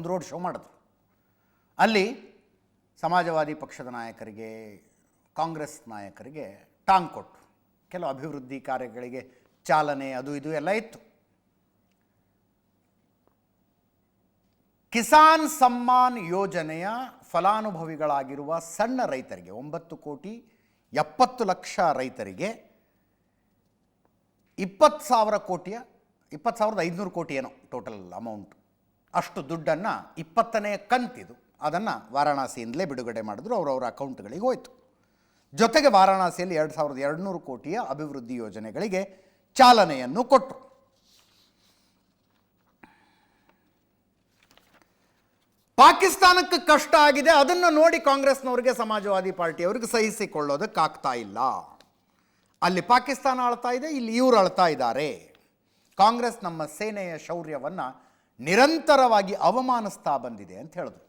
ಒಂದು road show ಮಾಡಿದ್ರು. ಅಲ್ಲಿ ಸಮಾಜವಾದಿ ಪಕ್ಷದ ನಾಯಕರಿಗೆ, ಕಾಂಗ್ರೆಸ್ ನಾಯಕರಿಗೆ ಟಾಂಗ್ ಕೊಟ್ಟರು ಕೆಲವು ಅಭಿವೃದ್ಧಿ ಕಾರ್ಯಗಳಿಗೆ ಚಾಲನೆ ಅದು ಇದು ಎಲ್ಲ ಇತ್ತು. ಕಿಸಾನ್ ಸಮ್ಮಾನ್ ಯೋಜನೆಯ ಫಲಾನುಭವಿಗಳಾಗಿರುವ ಸಣ್ಣ ರೈತರಿಗೆ, ಒಂಬತ್ತು ಕೋಟಿ ಎಪ್ಪತ್ತು ಲಕ್ಷ ರೈತರಿಗೆ ಇಪ್ಪತ್ತು ಸಾವಿರ ಕೋಟಿಯ, ಇಪ್ಪತ್ತು ಸಾವಿರದ ಐದುನೂರು ಕೋಟಿ ಏನೋ ಟೋಟಲ್ ಅಮೌಂಟ್ ಅಷ್ಟು ದುಡ್ಡನ್ನು ಇಪ್ಪತ್ತನೇ ಕಂತಿದು. ಅದನ್ನು ವಾರಾಣಸಿಯಿಂದಲೇ ಬಿಡುಗಡೆ ಮಾಡಿದ್ರು. ಅವರವರ ಅಕೌಂಟ್ಗಳಿಗೆ ಹೋಯಿತು. ಜೊತೆಗೆ ವಾರಾಣಸಿಯಲ್ಲಿ ಎರಡು ಸಾವಿರದ ಎರಡುನೂರು ಕೋಟಿಯ ಅಭಿವೃದ್ಧಿ ಯೋಜನೆಗಳಿಗೆ ಚಾಲನೆಯನ್ನು ಕೊಟ್ಟರು ಪಾಕಿಸ್ತಾನಕ್ಕೆ ಕಷ್ಟ ಆಗಿದೆ. ಅದನ್ನು ನೋಡಿ ಕಾಂಗ್ರೆಸ್ನವರಿಗೆ ಸಮಾಜವಾದಿ ಪಾರ್ಟಿಯವ್ರಿಗೆ ಸಹಿಸಿಕೊಳ್ಳೋದಕ್ಕಾಗ್ತಾ ಇಲ್ಲ. ಅಲ್ಲಿ ಪಾಕಿಸ್ತಾನ ಅಳ್ತಾ ಇದೆ, ಇಲ್ಲಿ ಇವರು ಅಳ್ತಾ ಇದ್ದಾರೆ. ಕಾಂಗ್ರೆಸ್ ನಮ್ಮ ಸೇನೆಯ ಶೌರ್ಯವನ್ನು ನಿರಂತರವಾಗಿ ಅವಮಾನಿಸ್ತಾ ಬಂದಿದೆ ಅಂತ ಹೇಳಿದ್ರು